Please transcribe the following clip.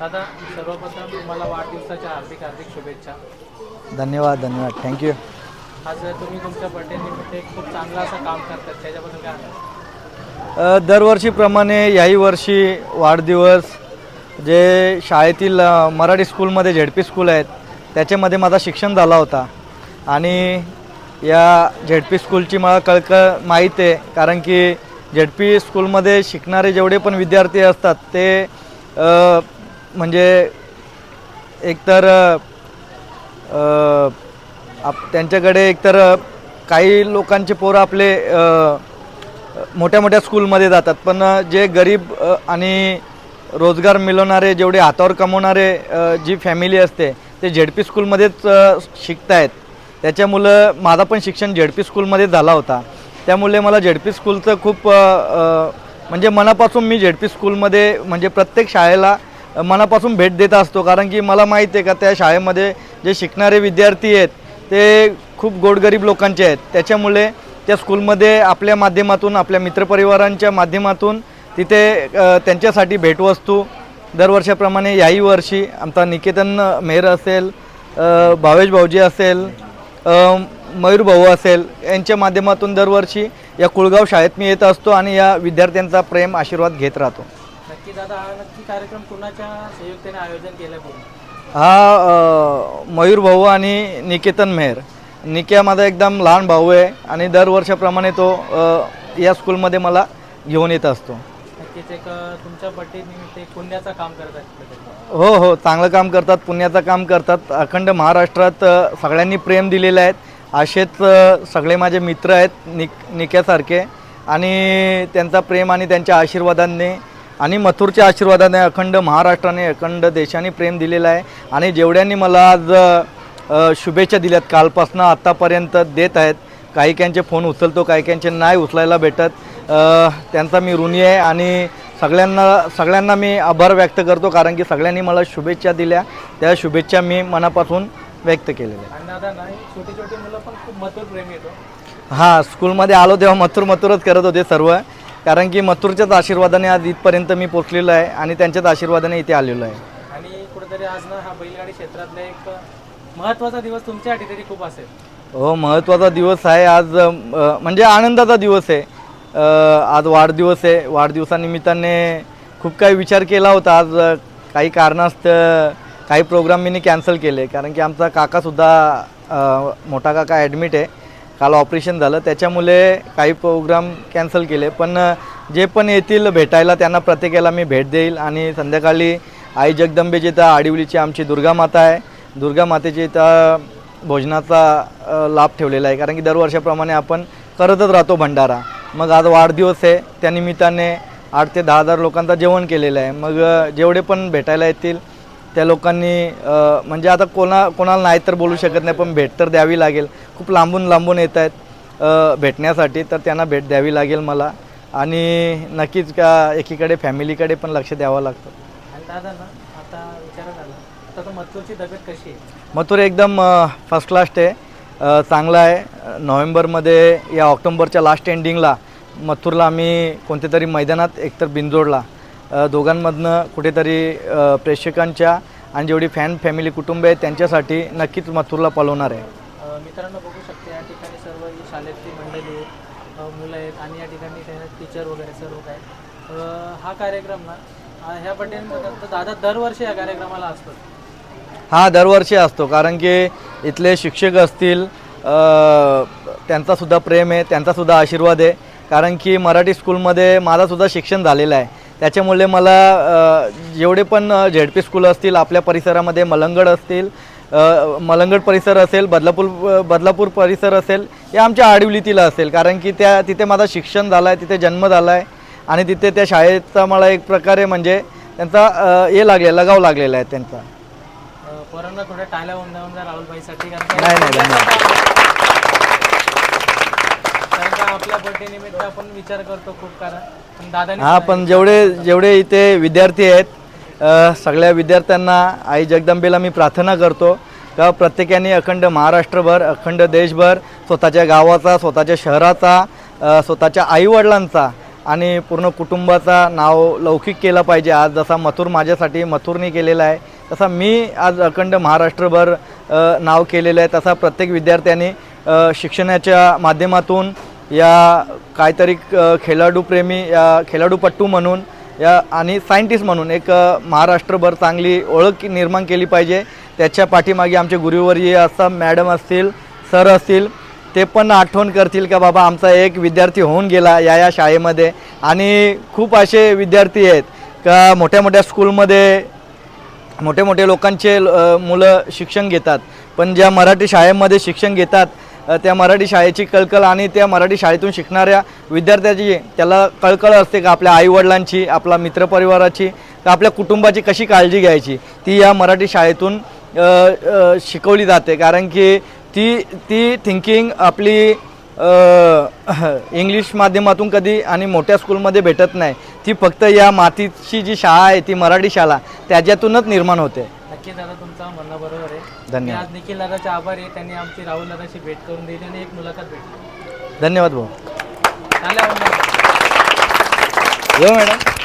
दादा सर्वप्रथम तुम्हाला वाढदिवसाच्या हार्दिक हार्दिक शुभेच्छा. धन्यवाद धन्यवाद. थँक्यू आज तुम्ही तुमच्या बर्थडे निमित्त एक खूप चांगलं असं काम करतात त्याच्याबद्दल काय? अ, दरवर्षीप्रमाणे याही वर्षी वाढदिवस जे शाळेतील अ, मराठी स्कूलमध्ये झेड पी स्कूल आहेत त्याच्यामध्ये माझा शिक्षण झाला होता. आणि या झेड पी स्कूलची मला कळकळ माहीत आहे कारण की झेड पी स्कूलमध्ये शिकणारे जेवढे पण विद्यार्थी असतात ते अ, म्हणजे एकतर आप त्यांच्याकडे एकतर काही लोकांचे पोरं आपले मोठ्या मोठ्या स्कूलमध्ये जातात. पण जे गरीब आणि रोजगार मिळवणारे जेवढे हातावर कमवणारे जी फॅमिली असते ते झेड पी स्कूलमध्येच शिकतायत. त्याच्यामुळं माझा पण शिक्षण झेड पी स्कूलमध्ये झाला होता. त्यामुळे मला झेड पी स्कूलचं खूप म्हणजे मनापासून मी झेड पी स्कूलमध्ये म्हणजे प्रत्येक शाळेला मनापासून भेट देत असतो. कारण की मला माहीत आहे का त्या शाळेमध्ये जे शिकणारे विद्यार्थी आहेत ते खूप गोडगरीब लोकांचे आहेत. त्याच्यामुळे त्या स्कूलमध्ये आपल्या माध्यमातून आपल्या मित्रपरिवारांच्या माध्यमातून तिथे त्यांच्यासाठी भेटवस्तू दरवर्षाप्रमाणे याही वर्षी आमचा निकेतन मेहर असेल भावेश भाऊजी असेल मयूर भाऊ असेल यांच्या माध्यमातून दरवर्षी या कुळगाव शाळेत मी येत असतो आणि या विद्यार्थ्यांचा प्रेम आशीर्वाद घेत राहतो. दादा हा नक्की कार्यक्रम कुणाच्या संयुक्तेने आयोजन केलं पूर्ण हा अ, मयूर भाऊ आणि निकेतन मेहर. निक्या माझा एकदम लहान भाऊ आहे आणि दरवर्षाप्रमाणे तो अ, या स्कूलमध्ये मला घेऊन येत असतो. नक्कीच एक अं, तुमच्या एक पुण्याचं काम करत आहेत हो हो चांगलं काम करतात पुण्याचं काम करतात. अखंड महाराष्ट्रात अ, सगळ्यांनी प्रेम दिलेले आहेत असेच अ, सगळे माझे मित्र आहेत निक निक्यासारखे. आणि त्यांचा प्रेम आणि त्यांच्या आशीर्वादांनी आणि मथुरच्या आशीर्वादाने अखंड महाराष्ट्राने अखंड देशाने प्रेम दिलेलं आहे. आणि जेवढ्यांनी मला आज शुभेच्छा दिल्यात कालपासनं आत्तापर्यंत देत आहेत काही काहींचे फोन उचलतो काही काहींचे नाही उचलायला भेटत. त्यांचा मी ऋणी आहे आणि सगळ्यांना सगळ्यांना मी आभार व्यक्त करतो कारण की सगळ्यांनी मला शुभेच्छा दिल्या. त्या शुभेच्छा मी मनापासून व्यक्त केलेल्या आणि दादा नाही छोटी छोटी मुलं पण खूप मथुर प्रेम येतो हां. स्कूलमध्ये आलो तेव्हा मथुर मथुरच करत होते सर्व. कारण की मथुरच्याच आशीर्वादाने आज इथपर्यंत मी पोचलेलो आहे आणि त्यांच्याच आशीर्वादाने इथे आलेलो आहे. आणि कुठेतरी आज ना हा बैलगाडी क्षेत्रातला एक महत्त्वाचा दिवस तुमच्यासाठी तरी खूप असेल. हो महत्त्वाचा दिवस आहे आज अ, म्हणजे आनंदाचा दिवस आहे. अ, आज वाढदिवस आहे. वाढदिवसानिमित्ताने खूप काही विचार केला होता. आज अ, काही कारणास्तव काही प्रोग्राम मी कॅन्सल केले. कारण की आमचा काकासुद्धा अ, मोठा काका ॲडमिट आहे. काल ऑपरेशन झालं. त्याच्यामुळे काही प्रोग्राम कॅन्सल केले. पण जे पण येतील भेटायला त्यांना प्रत्येकाला मी भेट देईल. आणि संध्याकाळी आई जगदंबेची इथं आडिवलीची आमची दुर्गा माता आहे. दुर्गा मातेची इथं भोजनाचा लाभ ठेवलेला आहे. कारण की दरवर्षाप्रमाणे आपण करतच राहतो भंडारा. मग आज वाढदिवस आहे. त्यानिमित्ताने आठ ते दहा हजार लोकांचा जेवण केलेलं आहे. मग जेवढे पण भेटायला येतील त्या लोकांनी म्हणजे आता कोणा कोणाला नाही तर बोलू शकत नाही पण भेट तर द्यावी लागेल. खूप लांबून लांबून येत आहेत भेटण्यासाठी तर त्यांना भेट द्यावी लागेल मला. आणि नक्कीच का एकीकडे फॅमिलीकडे पण लक्ष द्यावं लागतं. आणि दादा ना आता विचार झाला आता तर मथुरची तब्येत कशी आहे? मथुर एकदम फर्स्ट क्लास आहे चांगला आहे. नोव्हेंबरमध्ये या ऑक्टोंबरच्या लास्ट एंडिंगला मथुरला आम्ही कोणत्या तरी मैदानात एकतर बिंजोडला दोघांमधनं कुठेतरी प्रेक्षकांच्या आणि जेवढी फॅन फॅमिली कुटुंब आहे त्यांच्यासाठी नक्कीच मथुरला पळवणार आहे. मित्रांनो बघू शकते या ठिकाणी सर्व ही शाळेतली मंडळी आहेत, मुलं आहेत आणि या ठिकाणी टीचर वगैरे सर्व काय. हा कार्यक्रम ना ह्या बड्डे दादा दरवर्षी या कार्यक्रमाला असतो. हा दरवर्षी असतो कारण की इथले शिक्षक असतील त्यांचासुद्धा प्रेम आहे त्यांचासुद्धा आशीर्वाद आहे. कारण की मराठी स्कूलमध्ये माझासुद्धा शिक्षण झालेलं आहे. त्याच्यामुळे मला जेवढे पण झेड पी स्कूल असतील आपल्या परिसरामध्ये मलंगड असतील मलंगड परिसर असेल बदलापूर बदलापूर परिसर असेल हे आमच्या आडिवलीतील असेल. कारण की त्या तिथे माझा शिक्षण झालं आहे तिथे जन्म झाला आहे आणि तिथे त्या शाळेचा मला एक प्रकारे म्हणजे त्यांचा हे लागले लगाव लागलेला आहे त्यांचा. पोरांना थोड्या टाळ्या जा नाही, नाही, धन्यवाद. आपल्या बर्थडे निमित्त आपण विचार करतो खूप कारण. हा पण जेवढे जेवढे इथे विद्यार्थी आहेत सगळ्या विद्यार्थ्यांना आई जगदंबेला मी प्रार्थना करतो का प्रत्येकाने अखंड महाराष्ट्रभर अखंड देशभर स्वतःच्या गावाचा स्वतःच्या शहराचा स्वतःच्या आईवडिलांचा आणि पूर्ण कुटुंबाचा नाव लौकिक केलं पाहिजे. आज जसा मथुर माझ्यासाठी मथुरने केलेला आहे तसा मी आज अखंड महाराष्ट्रभर नाव केलेलं आहे. तसा प्रत्येक विद्यार्थ्यांनी शिक्षणाच्या माध्यमातून या काहीतरी खेळाडूप्रेमी या खेळाडूपट्टू म्हणून या आणि सायंटिस्ट म्हणून एक महाराष्ट्रभर चांगली ओळख निर्माण केली पाहिजे. त्याच्या पाठीमागे आमचे गुरुवर्य असतात मॅडम असतील सर असतील ते पण आठवण करतील का बाबा आमचा एक विद्यार्थी होऊन गेला या या शाळेमध्ये. आणि खूप असे विद्यार्थी आहेत का मोठ्या मोठ्या स्कूलमध्ये मोठे मोठे लोकांचे मुलं शिक्षण घेतात. पण ज्या मराठी शाळेमध्ये शिक्षण घेतात त्या मराठी शाळेची कळकळ आणि त्या मराठी शाळेतून शिकणाऱ्या विद्यार्थ्याची त्याला कळकळ असते का आपल्या आईवडिलांची आपला मित्रपरिवाराची का आपल्या कुटुंबाची कशी काळजी घ्यायची? ती या मराठी शाळेतून शिकवली जाते. कारण की ती ती थिंकिंग आपली इंग्लिश माध्यमातून कधी आणि मोठ्या स्कूलमध्ये भेटत नाही. ती फक्त या मातीची जी शाळा आहे ती मराठी शाळा त्याच्यातूनच निर्माण होते. नक्की दादा तुमचं म्हणणं बरोबर आहे. धन्यवाद. आज निखिल दादाचे आभारी आहे. त्यांनी आमची राहुल दादाशी भेट करून दिली आणि एक मुलाखत भेटली. धन्यवाद भाऊ. चालेल येऊ मॅडम.